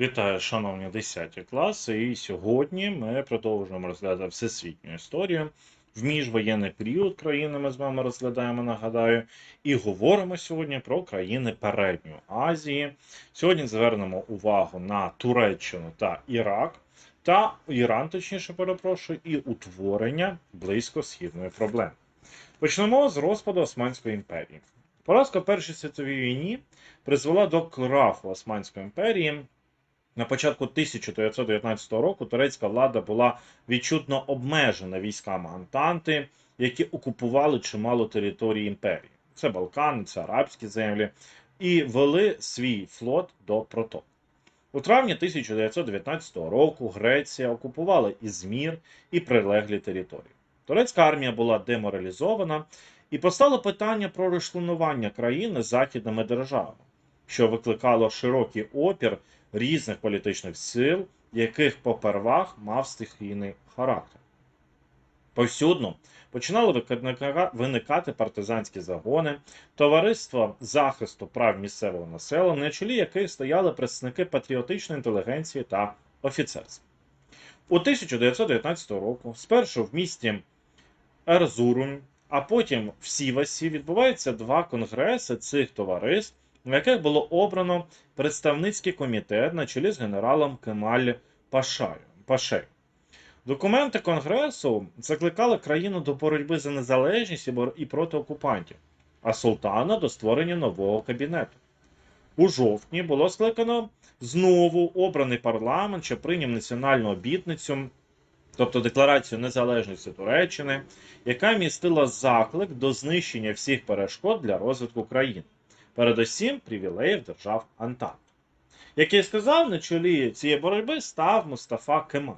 Вітаю, шановні 10 класи. І сьогодні ми продовжуємо розглядати всесвітню історію. В міжвоєнний період країни ми з вами розглядаємо, нагадаю, і говоримо сьогодні про країни Передньої Азії. Сьогодні звернемо увагу на Туреччину та Ірак, та Іран, точніше перепрошую, і утворення близькосхідної проблеми. Почнемо з розпаду Османської імперії. Поразка Першій світовій війні призвела до краху Османської імперії. На початку 1919 року турецька влада була відчутно обмежена військами Антанти, які окупували чимало території імперії. Це Балкани, це арабські землі, і вели свій флот до проток. У травні 1919 року Греція окупувала Ізмір і прилеглі території. Турецька армія була деморалізована, і постало питання про розчленування країни західними державами, що викликало широкий опір різних політичних сил, яких попервах мав стихійний характер. Повсюдно починали виникати партизанські загони, товариства захисту прав місцевого населення, на чолі яких стояли представники патріотичної інтелігенції та офіцерства. У 1919 року, спершу в місті Ерзурум, а потім в Сівасі відбуваються два конгреси цих товариств, в яких було обрано представницький комітет на чолі з генералом Кемаль Пашею. Документи Конгресу закликали країну до боротьби за незалежність і проти окупантів, а султана до створення нового кабінету. У жовтні було скликано знову обраний парламент, що прийняв національну обітницю, тобто декларацію незалежності Туреччини, яка містила заклик до знищення всіх перешкод для розвитку країни передусім привілеїв держав Антант. Як я сказав, на чолі цієї боротьби став Мустафа Кемаль.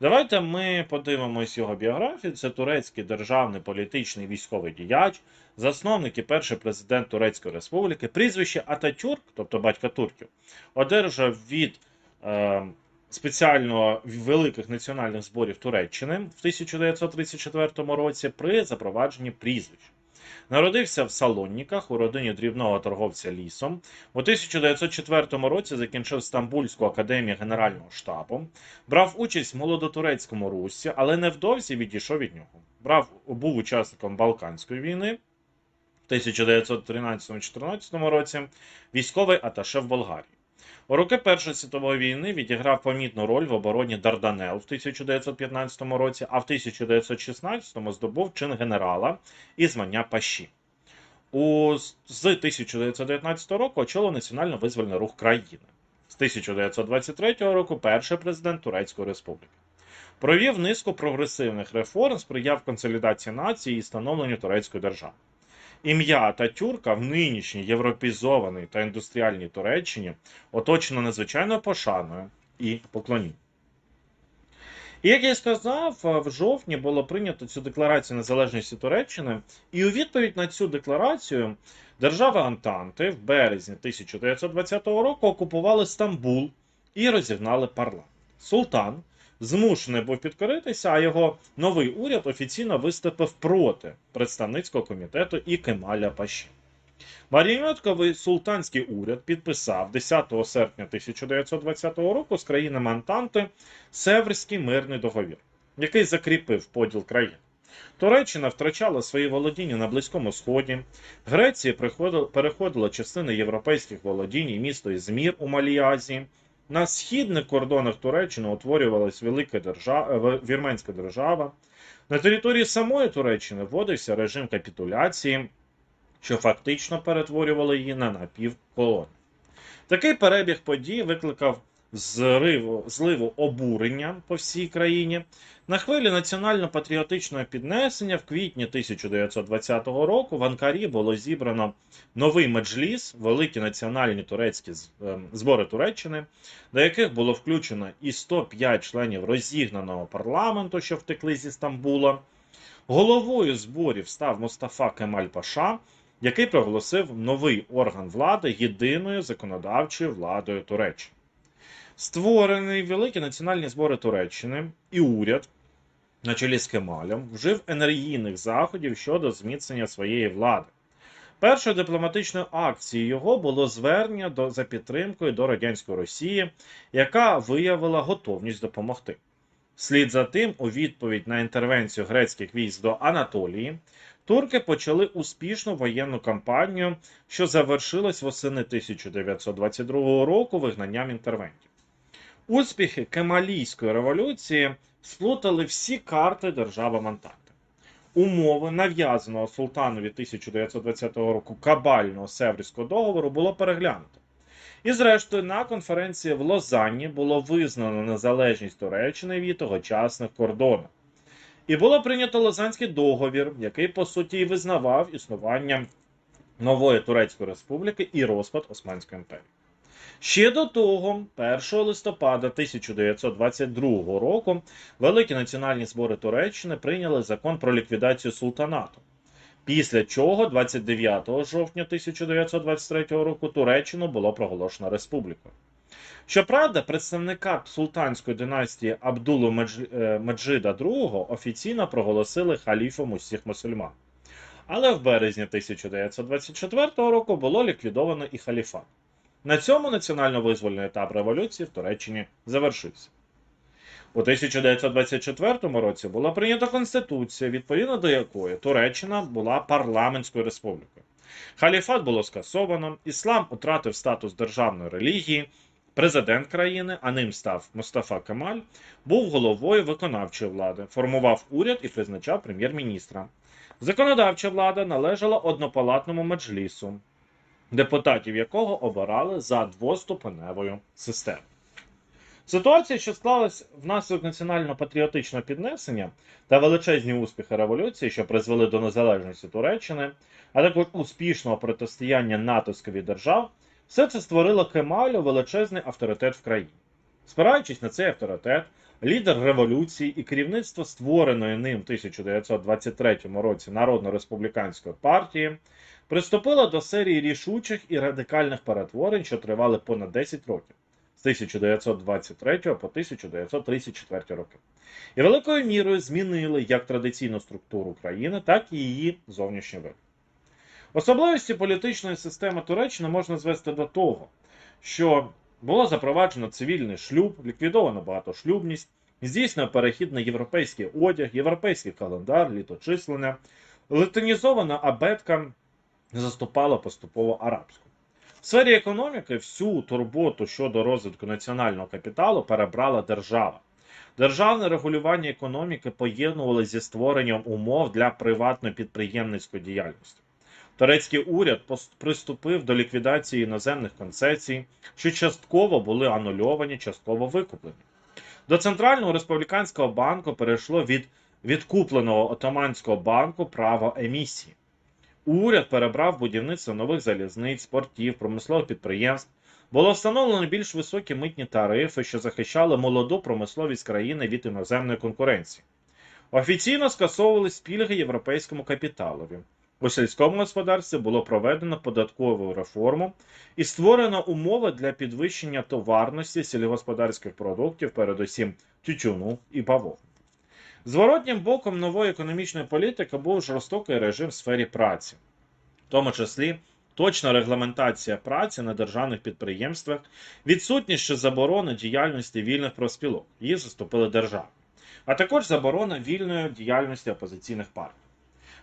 Давайте ми подивимось його біографію. Це турецький державний політичний військовий діяч, засновник і перший президент Турецької Республіки, прізвище Ататюрк, тобто батька турків, одержав від е, спеціально великих національних зборів Туреччини в 1934 році при запровадженні прізвищ. Народився в Салонніках у родині дрібного торговця лісом. У 1904 році закінчив Стамбульську академію Генерального штабу, брав участь в молодотурецькому русі, але невдовзі відійшов від нього. Брав, був учасником Балканської війни в 1913-14 році, військовий аташе в Болгарії. У роки Першої світової війни відіграв помітну роль в обороні Дарданел в 1915 році, а в 1916 здобув чин генерала і звання Паші. У, з 1919 року очолив національно-визвольний рух країни. З 1923 року перший президент Турецької Республіки. Провів низку прогресивних реформ, сприяв консолідації нації і становленню турецької держави. Ім'я Ататюрка в нинішній європізованій та індустріальній Туреччині оточено надзвичайною пошаною і поклонінням. І як я сказав, в жовтні було прийнято цю декларацію незалежності Туреччини, і у відповідь на цю декларацію держави Антанти в березні 1920 року окупували Стамбул і розігнали парламент. Султан змушений був підкоритися, а його новий уряд офіційно виступив проти представницького комітету і Кемаля Паші. Маріонетковий султанський уряд підписав 10 серпня 1920 року з країнами Антанти Северський мирний договір, який закріпив поділ країн. Туреччина втрачала свої володіння на Близькому Сході, Греція переходила частини європейських володінь і місто Ізмір у Малій Азії. На східних кордонах Туреччини утворювалась велика держава, вірменська держава. На території самої Туреччини вводився режим капітуляції, що фактично перетворювало її на напівколон. Такий перебіг подій викликав зриву, зливу обурення по всій країні. На хвилі національно-патріотичного піднесення в квітні 1920 року в Анкарі було зібрано новий меджліс, великі національні турецькі ем, збори Туреччини, до яких було включено і 105 членів розігнаного парламенту, що втекли зі Стамбула. Головою зборів став Мустафа Кемаль Паша, який проголосив новий орган влади єдиною законодавчою владою Туреччини. Створений великі національні збори Туреччини і уряд на чолі з Кемалем вжив енергійних заходів щодо зміцнення своєї влади. Першою дипломатичною акцією його було звернення до, за підтримкою до радянської Росії, яка виявила готовність допомогти. Вслід за тим, у відповідь на інтервенцію грецьких військ до Анатолії, турки почали успішну воєнну кампанію, що завершилась восени 1922 року вигнанням інтервентів. Успіхи Кемалійської революції сплутали всі карти держави Монтакти. Умови нав'язаного султанові 1920 року кабального Севрського договору було переглянуто. І зрештою, на конференції в Лозанні було визнано незалежність Туреччини від тогочасних кордонів. І було прийнято Лозанський договір, який по суті і визнавав існування нової Турецької республіки і розпад Османської імперії. Ще до того, 1 листопада 1922 року, великі національні збори Туреччини прийняли закон про ліквідацію султанату. Після чого, 29 жовтня 1923 року, Туреччину було проголошено республікою. Щоправда, представника султанської династії Абдулу е, Меджида II офіційно проголосили халіфом усіх мусульман. Але в березні 1924 року було ліквідовано і халіфат. На цьому національно-визвольний етап революції в Туреччині завершився. У 1924 році була прийнята конституція, відповідно до якої Туреччина була парламентською республікою. Халіфат було скасовано, іслам втратив статус державної релігії. Президент країни, а ним став Мустафа Кемаль, був головою виконавчої влади, формував уряд і призначав прем'єр-міністра. Законодавча влада належала однопалатному меджлісу, депутатів якого обирали за двоступеневою системою. Ситуація, що склалась внаслідок національно-патріотичного піднесення та величезні успіхи революції, що призвели до незалежності Туреччини, а також успішного протистояння натовської держав, все це створило Кемалю величезний авторитет в країні. Спираючись на цей авторитет, лідер революції і керівництво створеної ним в 1923 році Народно-республіканської партії приступило до серії рішучих і радикальних перетворень, що тривали понад 10 років з 1923 по 1934 роки. І великою мірою змінили як традиційну структуру країни, так і її зовнішній вигляд. Особливості політичної системи Туреччини можна звести до того, що було запроваджено цивільний шлюб, ліквідовано багатошлюбність, здійснено перехід на європейський одяг, європейський календар, літочислення, латинізована абетка заступала поступово арабську. В сфері економіки всю турботу щодо розвитку національного капіталу перебрала держава. Державне регулювання економіки поєднувалося зі створенням умов для приватної підприємницької діяльності. Турецький уряд приступив до ліквідації іноземних концесій, що частково були анульовані, частково викуплені. До Центрального республіканського банку перейшло від відкупленого Отоманського банку право емісії. Уряд перебрав будівництво нових залізниць, портів, промислових підприємств. Було встановлено більш високі митні тарифи, що захищали молоду промисловість країни від іноземної конкуренції. Офіційно скасовували спільги європейському капіталові. У сільському господарстві було проведено податкову реформу і створено умови для підвищення товарності сільськогосподарських продуктів, передусім тютюну і бавовни. Зворотнім боком нової економічної політики був жорстокий режим в сфері праці, в тому числі точна регламентація праці на державних підприємствах, відсутність ще заборони діяльності вільних профспілок, їх заступили держави, а також заборона вільної діяльності опозиційних партій.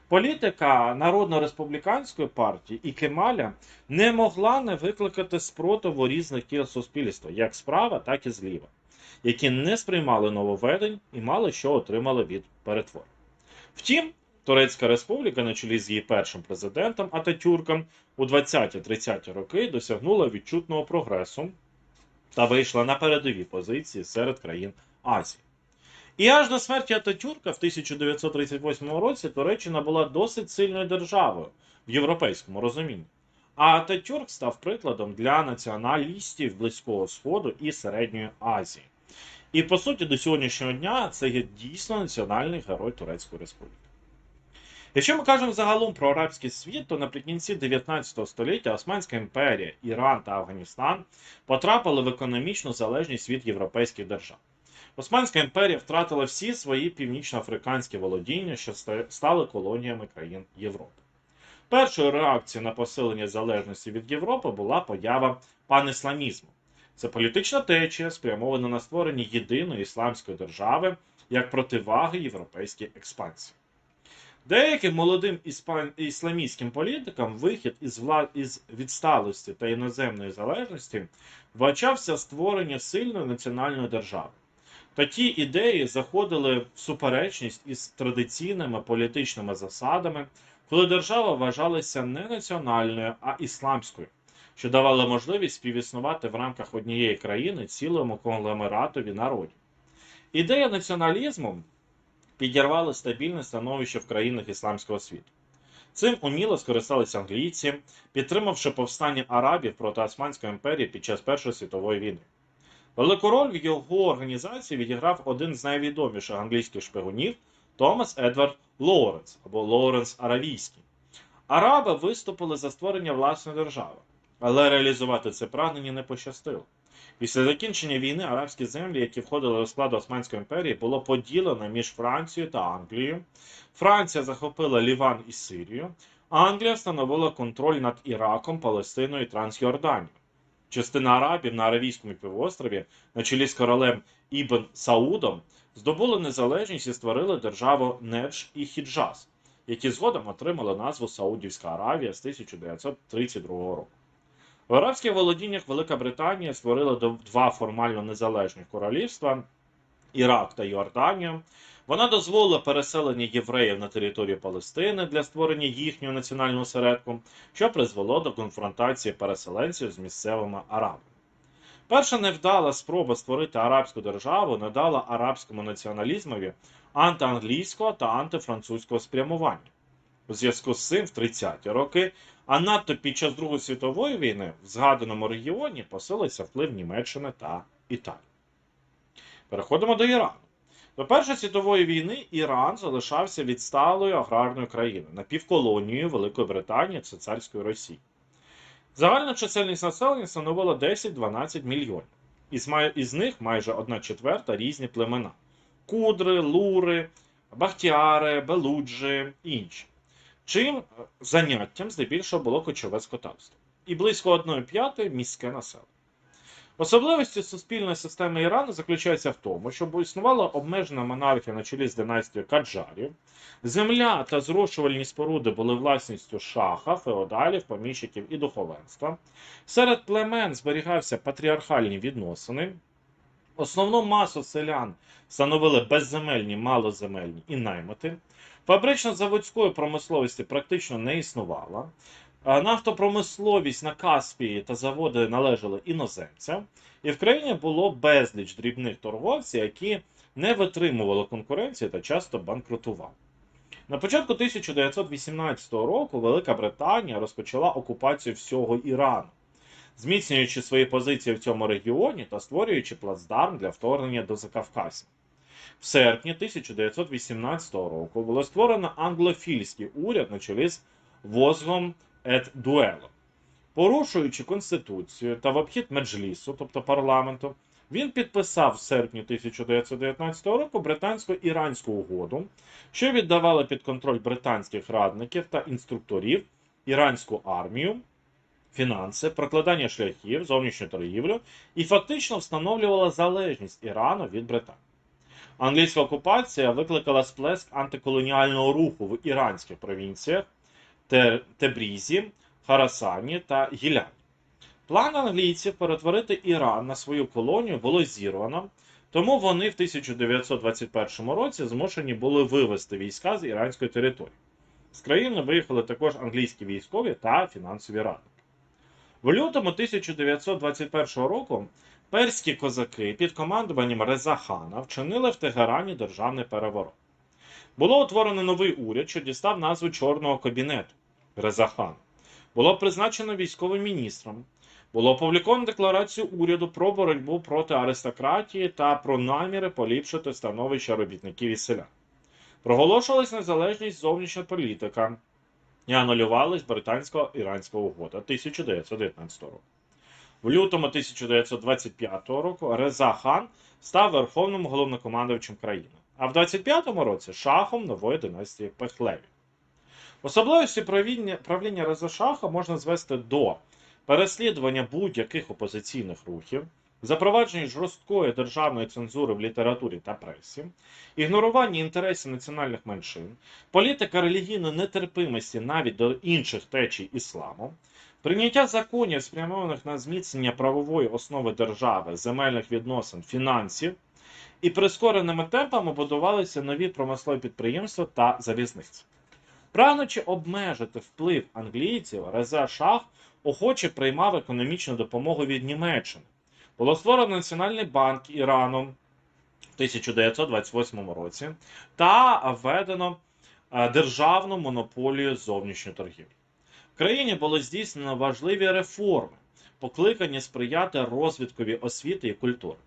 Політика Народно-республіканської партії і Кемаля не могла не викликати спротиву різних кіл суспільства, як справа, так і зліва, які не сприймали нововведень і мало що отримали від перетворень. Втім, Турецька республіка на чолі з її першим президентом Ататюрком у 20-30-ті роки досягнула відчутного прогресу та вийшла на передові позиції серед країн Азії. І аж до смерті Ататюрка в 1938 році Туреччина була досить сильною державою в європейському розумінні. А Ататюрк став прикладом для націоналістів Близького Сходу і Середньої Азії. І по суті, до сьогоднішнього дня це є дійсно національний герой Турецької Республіки. Якщо ми кажемо загалом про арабський світ, то наприкінці 19 століття Османська імперія, Іран та Афганістан потрапили в економічну залежність від європейських держав. Османська імперія втратила всі свої північноафриканські володіння, що стали колоніями країн Європи. Першою реакцією на посилення залежності від Європи була поява панісламізму. Це політична течія, спрямована на створення єдиної ісламської держави як противаги європейській експансії. Деяким молодим іспан... ісламістським політикам вихід із, вла... із відсталості та іноземної залежності вбачався створення сильної національної держави. Такі ідеї заходили в суперечність із традиційними політичними засадами, коли держава вважалася не національною, а ісламською, що давало можливість співіснувати в рамках однієї країни цілому конгломератові народів. Ідея націоналізму підірвала стабільне становище в країнах ісламського світу. Цим уміло скористалися англійці, підтримавши повстання арабів проти Османської імперії під час Першої світової війни. Велику роль в його організації відіграв один з найвідоміших англійських шпигунів Томас Едвард Лоуренс або Лоуренс Аравійський. Араби виступили за створення власної держави, але реалізувати це прагнення не пощастило. Після закінчення війни арабські землі, які входили до складу Османської імперії, було поділено між Францією та Англією. Франція захопила Ліван і Сирію, Англія встановила контроль над Іраком, Палестиною і Трансйорданією. Частина арабів на Аравійському півострові, на чолі з королем Ібн Саудом, здобули незалежність і створили державу Невш і Хіджаз, які згодом отримали назву Саудівська Аравія з 1932 року. В арабських володіннях Велика Британія створила два формально незалежних королівства Ірак та Йорданію. Вона дозволила переселення євреїв на територію Палестини для створення їхнього національного осередку, що призвело до конфронтації переселенців з місцевими арабами. Перша невдала спроба створити арабську державу надала арабському націоналізмові антианглійського та антифранцузького спрямування. У зв'язку з цим в 30-ті роки, а надто під час Другої світової війни в згаданому регіоні посилився вплив Німеччини та Італії. Переходимо до Ірану. До Першої світової війни Іран залишався відсталою аграрною країною напівколонією Великої Британії та царської Росії. Загальна чисельність населення становила 10-12 мільйонів. Із, із них майже одна четверта різні племена: кудри, лури, бахтіари, белуджі інші. Чим заняттям здебільшого було кочове скотарство. І близько 1 п'ятої міське населення. Особливості суспільної системи Ірану заключаються в тому, що існувала обмежена монархія на чолі з династією Каджарів, земля та зрошувальні споруди були власністю шаха, феодалів, поміщиків і духовенства. Серед племен зберігався патріархальні відносини. Основну масу селян становили безземельні, малоземельні і наймити. Фабрично-заводської промисловості практично не існувало. Нафтопромисловість на Каспії та заводи належали іноземцям, і в країні було безліч дрібних торговців, які не витримували конкуренції та часто банкрутували. На початку 1918 року Велика Британія розпочала окупацію всього Ірану, зміцнюючи свої позиції в цьому регіоні та створюючи плацдарм для вторгнення до Закавказя. В серпні 1918 року було створено англофільський уряд на чолі з Возгом Ед Дуело. Порушуючи Конституцію та в обхід Меджлісу, тобто парламенту, він підписав в серпні 1919 року британсько-іранську угоду, що віддавала під контроль британських радників та інструкторів іранську армію, фінанси, прокладання шляхів, зовнішню торгівлю і фактично встановлювала залежність Ірану від Британії. Англійська окупація викликала сплеск антиколоніального руху в іранських провінціях Тебрізі, Харасані та Гіляні. План англійців перетворити Іран на свою колонію було зірвано, тому вони в 1921 році змушені були вивести війська з іранської території. З країни виїхали також англійські військові та фінансові радники. В лютому 1921 року перські козаки під командуванням Реза Хана вчинили в Тегерані державний переворот. Було утворено новий уряд, що дістав назву Чорного кабінету Реза Хана. Було призначено військовим міністром. Було опубліковано декларацію уряду про боротьбу проти аристократії та про наміри поліпшити становище робітників і селян. Проголошувалась незалежність зовнішня політика і анулювалась британсько-іранська угода 1919 року. В лютому 1925 року Реза Хан став верховним головнокомандувачем країни, а в 25-му році шахом нової династії Пехлеві. Особливості правління, Реза Шаха можна звести до переслідування будь-яких опозиційних рухів, запровадження жорсткої державної цензури в літературі та пресі, ігнорування інтересів національних меншин, політика релігійної нетерпимості навіть до інших течій ісламу, прийняття законів, спрямованих на зміцнення правової основи держави, земельних відносин, фінансів, і прискореними темпами будувалися нові промислові підприємства та залізниці. Прагнучи обмежити вплив англійців, Реза Шах охоче приймав економічну допомогу від Німеччини. Було створено Національний банк Ірану в 1928 році та введено е, державну монополію зовнішньої торгівлі. В країні було здійснено важливі реформи, покликані сприяти розвиткові освіти і культури.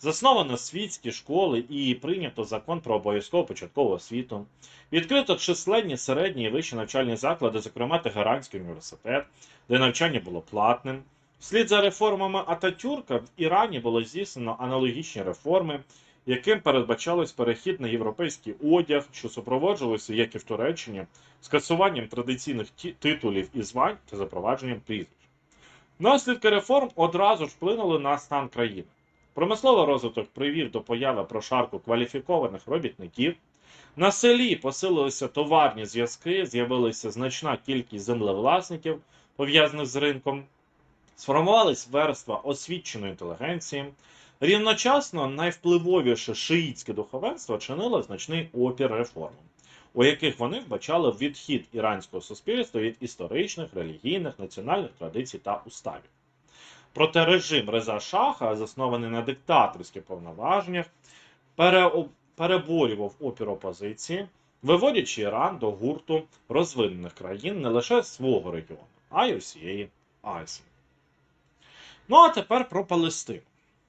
Засновано світські школи і прийнято закон про обов'язкову початкову освіту. Відкрито численні середні і вищі навчальні заклади, зокрема Тегеранський університет, де навчання було платним. Вслід за реформами Ататюрка в Ірані було здійснено аналогічні реформи, яким передбачалось перехід на європейський одяг, що супроводжувалося, як і в Туреччині, скасуванням традиційних титулів і звань та запровадженням прізвищ. Наслідки реформ одразу ж вплинули на стан країни. Промисловий розвиток привів до появи прошарку кваліфікованих робітників. На селі посилилися товарні зв'язки, з'явилася значна кількість землевласників, пов'язаних з ринком. Сформувались верства освіченої інтелігенції. Рівночасно найвпливовіше шиїтське духовенство чинило значний опір реформам, у яких вони вбачали відхід іранського суспільства від історичних, релігійних, національних традицій та уставів. Проте режим Реза Шаха, заснований на диктаторських повноваженнях, переборював опір опозиції, виводячи Іран до гурту розвинених країн не лише свого регіону, а й усієї Азії. Ну а тепер про Палестину.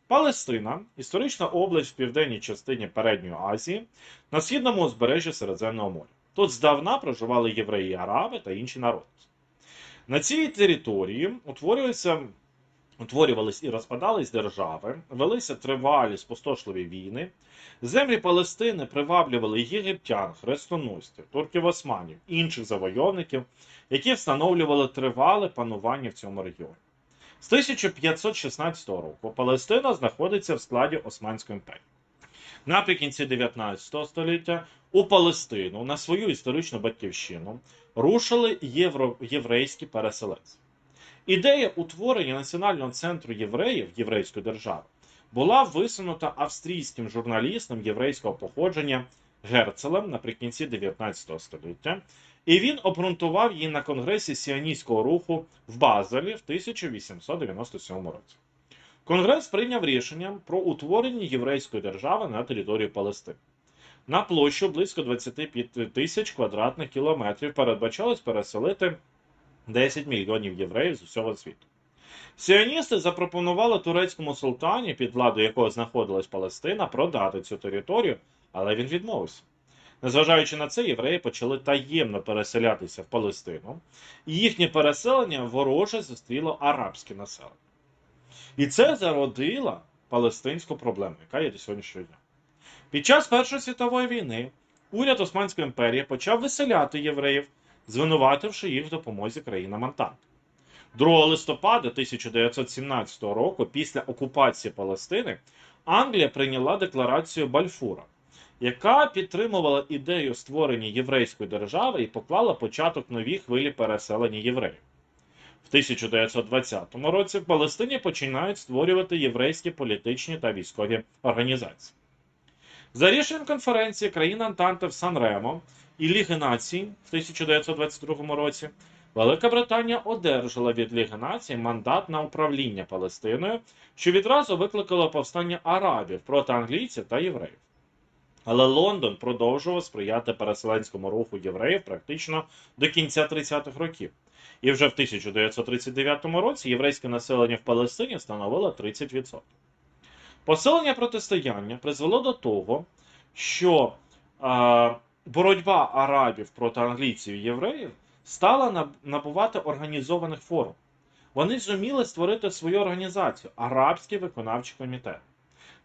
Палестина історична область в південній частині Передньої Азії на східному узбережжі Середземного моря. Тут здавна проживали євреї, араби та інші народи. На цій території утворюються утворювались і розпадались держави, велися тривалі спустошливі війни. Землі Палестини приваблювали єгиптян, хрестоносців, турків османів, інших завойовників, які встановлювали тривале панування в цьому регіоні. З 1516 року Палестина знаходиться в складі Османської імперії. Наприкінці 19 століття у Палестину на свою історичну батьківщину рушили євро... єврейські переселенці. Ідея утворення національного центру євреїв єврейської держави була висунута австрійським журналістом єврейського походження Герцелем наприкінці 19 століття, і він обґрунтував її на конгресі сіоністського руху в Базелі в 1897 році. Конгрес прийняв рішення про утворення єврейської держави на території Палестини. На площу близько 25 тисяч квадратних кілометрів передбачалось переселити 10 мільйонів євреїв з усього світу. Сіоністи запропонували турецькому султані, під владою якого знаходилась Палестина, продати цю територію, але він відмовився. Незважаючи на це, євреї почали таємно переселятися в Палестину, і їхнє переселення вороже зустріло арабське населення. І це зародило палестинську проблему, яка є до сьогоднішнього дня. Під час Першої світової війни уряд Османської імперії почав виселяти євреїв, звинувативши їх в допомозі країнам Антанти. 2 листопада 1917 року, після окупації Палестини, Англія прийняла декларацію Бальфура, яка підтримувала ідею створення єврейської держави і поклала початок новій хвилі переселення євреїв. В 1920 році в Палестині починають створювати єврейські політичні та військові організації. За рішенням конференції країн Антанти в Сан-Ремо і Ліги Націй в 1922 році Велика Британія одержала від Ліги Націй мандат на управління Палестиною, що відразу викликало повстання арабів проти англійців та євреїв. Але Лондон продовжував сприяти переселенському руху євреїв практично до кінця 30-х років. І вже в 1939 році єврейське населення в Палестині становило 30%. Посилення протистояння призвело до того, що е, боротьба арабів проти англійців і євреїв стала набувати організованих форм. Вони зуміли створити свою організацію Арабський виконавчий комітет.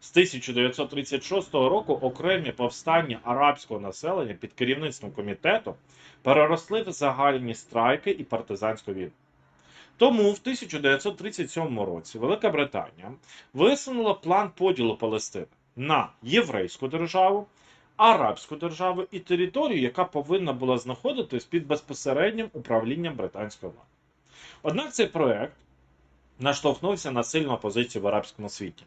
З 1936 року окремі повстання арабського населення під керівництвом комітету переросли в загальні страйки і партизанську війну. Тому в 1937 році Велика Британія висунула план поділу Палестини на єврейську державу, арабську державу і територію, яка повинна була знаходитись під безпосереднім управлінням британської влади. Однак цей проект наштовхнувся на сильну опозицію в арабському світі.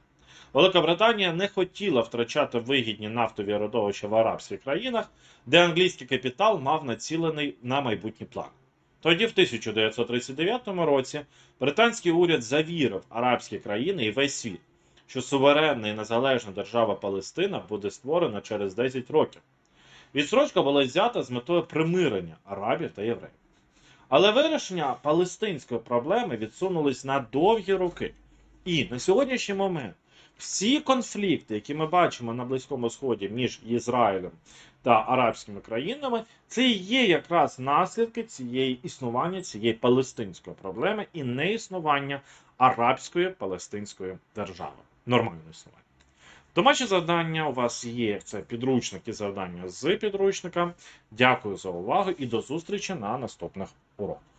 Велика Британія не хотіла втрачати вигідні нафтові родовища в арабських країнах, де англійський капітал мав націлений на майбутні плани. Тоді, в 1939 році, британський уряд завірив арабські країни і весь світ, що суверенна і незалежна держава Палестина буде створена через 10 років. Відсрочка була взята з метою примирення арабів та євреїв. Але вирішення палестинської проблеми відсунулись на довгі роки. І на сьогоднішній момент всі конфлікти, які ми бачимо на Близькому Сході між Ізраїлем та арабськими країнами, це і є якраз наслідки цієї існування цієї палестинської проблеми і не існування арабської палестинської держави. Нормальне існування. Домашнє завдання у вас є це підручник і завдання з підручника. Дякую за увагу і до зустрічі на наступних уроках.